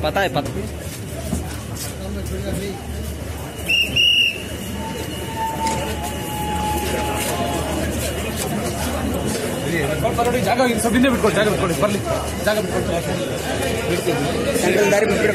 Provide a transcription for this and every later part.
पता है पता ಬರೋಡಿ ಜಾಗ ಇಲ್ಲಿ ಸ್ವಲ್ಪ ಹಿಂದೆ ಬಿಟ್ಕೊಳ್ಳಿ ಜಾಗ ಬಿಟ್ಕೊಳ್ಳಿ ಬರ್ಲಿ ಜಾಗ ಬಿಟ್ಕೊಳ್ಳಿ ಸೆಂಟ್ರಲ್ ದಾರಿ ಬಿಟ್ಬಿಡು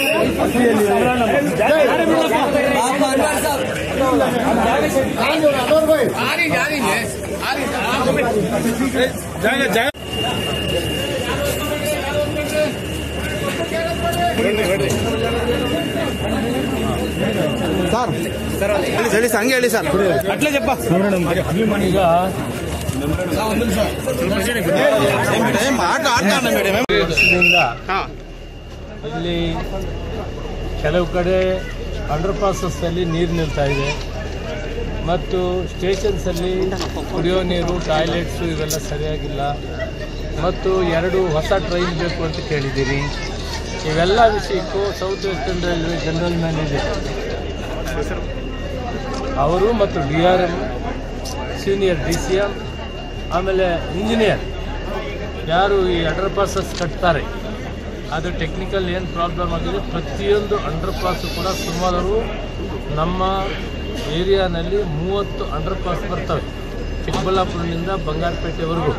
ಅನ್ವರ್ ಭಾಯ್ ಜಾಗ ಜಾಗ ಹೇಳಿ ಸರ್ ಹಂಗೆ ಹೇಳಿ ಸರ್ ಅಟ್ಲೇ ಜಪ್ಪ ಈಗ ವರ್ಷದಿಂದ ಇಲ್ಲಿ ಕೆಲವು ಕಡೆ ಅಂಡರ್ ಪಾಸಸ್ಸಲ್ಲಿ ನೀರು ನಿಲ್ತಾ ಇದೆ. ಮತ್ತು ಸ್ಟೇಷನ್ಸಲ್ಲಿ ಕುಡಿಯೋ ನೀರು, ಟಾಯ್ಲೆಟ್ಸು ಇವೆಲ್ಲ ಸರಿಯಾಗಿಲ್ಲ. ಮತ್ತು ಎರಡು ಹೊಸ ಟ್ರೈನ್ ಬೇಕು ಅಂತ ಕೇಳಿದ್ದೀರಿ. ಇವೆಲ್ಲ ವಿಷಯಕ್ಕೂ south western railway general manager ಅವರು ಮತ್ತು D R M senior D C M ಆಮೇಲೆ ಇಂಜಿನಿಯರ್ ಯಾರು ಈ ಅಂಡರ್ ಪಾಸಸ್ ಕಟ್ತಾರೆ? ಅದು ಟೆಕ್ನಿಕಲ್ ಏನು ಪ್ರಾಬ್ಲಮ್ ಆಗಿದೆ, ಪ್ರತಿಯೊಂದು ಅಂಡರ್ ಪಾಸು ಕೂಡ ಸುಮಾರು ನಮ್ಮ ಏರಿಯಾನಲ್ಲಿ ಮೂವತ್ತು ಅಂಡರ್ ಪಾಸ್ ಬರ್ತವೆ. ಚಿಕ್ಕಬಳ್ಳಾಪುರದಿಂದ ಬಂಗಾರಪೇಟೆವರೆಗೂ.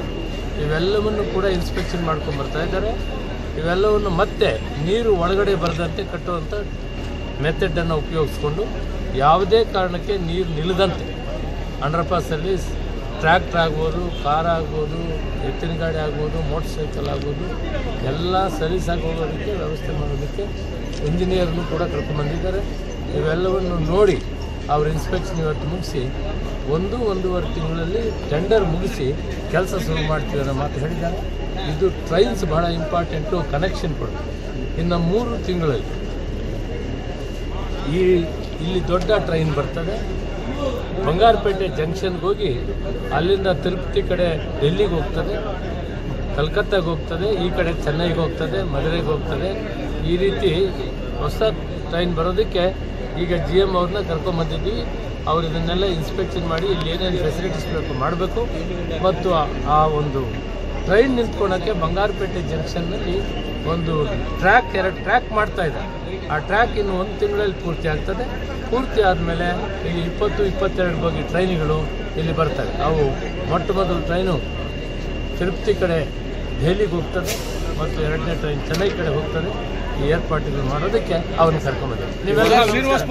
ಇವೆಲ್ಲವನ್ನು ಕೂಡ ಇನ್ಸ್ಪೆಕ್ಷನ್ ಮಾಡ್ಕೊಂಡು ಬರ್ತಾ ಇದ್ದಾರೆ. ಇವೆಲ್ಲವನ್ನು ಮತ್ತೆ ನೀರು ಒಳಗಡೆ ಬರದಂತೆ ಕಟ್ಟುವಂಥ ಮೆಥಡನ್ನು ಉಪಯೋಗಿಸ್ಕೊಂಡು ಯಾವುದೇ ಕಾರಣಕ್ಕೆ ನೀರು ನಿಲ್ಲದಂತೆ. ಅಂಡರ್ ಪಾಸಲ್ಲಿ ಟ್ರ್ಯಾಕ್ಟರ್ ಆಗ್ಬೋದು, ಕಾರ್ ಆಗ್ಬೋದು, ಎತ್ತಿನ ಗಾಡಿ ಆಗ್ಬೋದು, ಮೋಟರ್ ಸೈಕಲ್ ಆಗ್ಬೋದು, ಎಲ್ಲ ಸರ್ವಿಸಾಗಿ ಹೋಗೋದಕ್ಕೆ ವ್ಯವಸ್ಥೆ ಮಾಡೋದಕ್ಕೆ ಇಂಜಿನಿಯರ್ನು ಕೂಡ ಕರ್ಕೊಂಡ್ಬಂದಿದ್ದಾರೆ. ಇವೆಲ್ಲವನ್ನು ನೋಡಿ ಅವ್ರ ಇನ್ಸ್ಪೆಕ್ಷನ್ ಇವತ್ತು ಮುಗಿಸಿ, ಒಂದು ಒಂದೂವರೆ ತಿಂಗಳಲ್ಲಿ ಟೆಂಡರ್ ಮುಗಿಸಿ ಕೆಲಸ ಶುರು ಮಾಡ್ತೀವಿ ಅನ್ನೋ ಮಾತು ಹೇಳಿದ್ದಾರೆ. ಇದು ಟ್ರೈನ್ಸ್ ಬಹಳ ಇಂಪಾರ್ಟೆಂಟು ಕನೆಕ್ಷನ್ ಕೊಡೋದು ಇನ್ನು ಮೂರು ತಿಂಗಳಲ್ಲಿ ಈ ಇಲ್ಲಿ ದೊಡ್ಡ ಟ್ರೈನ್ ಬರ್ತದೆ. ಬಂಗಾರಪೇಟೆ ಜಂಕ್ಷನ್ಗೆ ಹೋಗಿ ಅಲ್ಲಿಂದ ತಿರುಪತಿ ಕಡೆ ಡೆಲ್ಲಿಗೆ ಹೋಗ್ತದೆ, ಕಲ್ಕತ್ತಾಗೆ ಹೋಗ್ತದೆ, ಈ ಕಡೆ ಚೆನ್ನೈಗೆ ಹೋಗ್ತದೆ, ಮದುರೆಗೆ ಹೋಗ್ತದೆ. ಈ ರೀತಿ ಹೊಸ ಟ್ರೈನ್ ಬರೋದಕ್ಕೆ ಈಗ ಜಿ ಎಂ ಅವ್ರನ್ನ ಕರ್ಕೊಂಬಂದಿದ್ವಿ ಅವ್ರು ಇದನ್ನೆಲ್ಲ ಇನ್ಸ್ಪೆಕ್ಷನ್ ಮಾಡಿ ಇಲ್ಲಿ ಏನೇನು ಫೆಸಿಲಿಟೀಸ್ ಬೇಕು ಮಾಡಬೇಕು. ಮತ್ತು ಆ- ಒಂದು ಟ್ರೈನ್ ನಿಂತ್ಕೊಳ್ಳೋಕ್ಕೆ ಬಂಗಾರಪೇಟೆ ಜಂಕ್ಷನ್ನಲ್ಲಿ ಒಂದು ಟ್ರ್ಯಾಕ್ ಎರಡು ಟ್ರ್ಯಾಕ್ ಮಾಡ್ತಾ ಇದೆ ಆ ಟ್ರ್ಯಾಕ್ ಇನ್ನು ಒಂದು ತಿಂಗಳಲ್ಲಿ ಪೂರ್ತಿ ಆಗ್ತದೆ. ಪೂರ್ತಿ ಆದಮೇಲೆ ಈ ಇಪ್ಪತ್ತು, ಇಪ್ಪತ್ತೆರಡು ಬಗ್ಗೆ ಟ್ರೈನ್ಗಳು ಇಲ್ಲಿ ಬರ್ತವೆ ಅವು ಮೊಟ್ಟ ಮೊದಲು ಟ್ರೈನು ತಿರುಪತಿ ಕಡೆ ದೆಹಲಿಗೆ ಹೋಗ್ತದೆ ಮತ್ತು ಎರಡನೇ ಟ್ರೈನ್ ಚೆನ್ನೈ ಕಡೆ ಹೋಗ್ತದೆ. ಈ ಏರ್ಪಾಟ್ಗಳು ಮಾಡೋದಕ್ಕೆ ಅವನ್ನ ಶ್ರೀನಿವಾಸ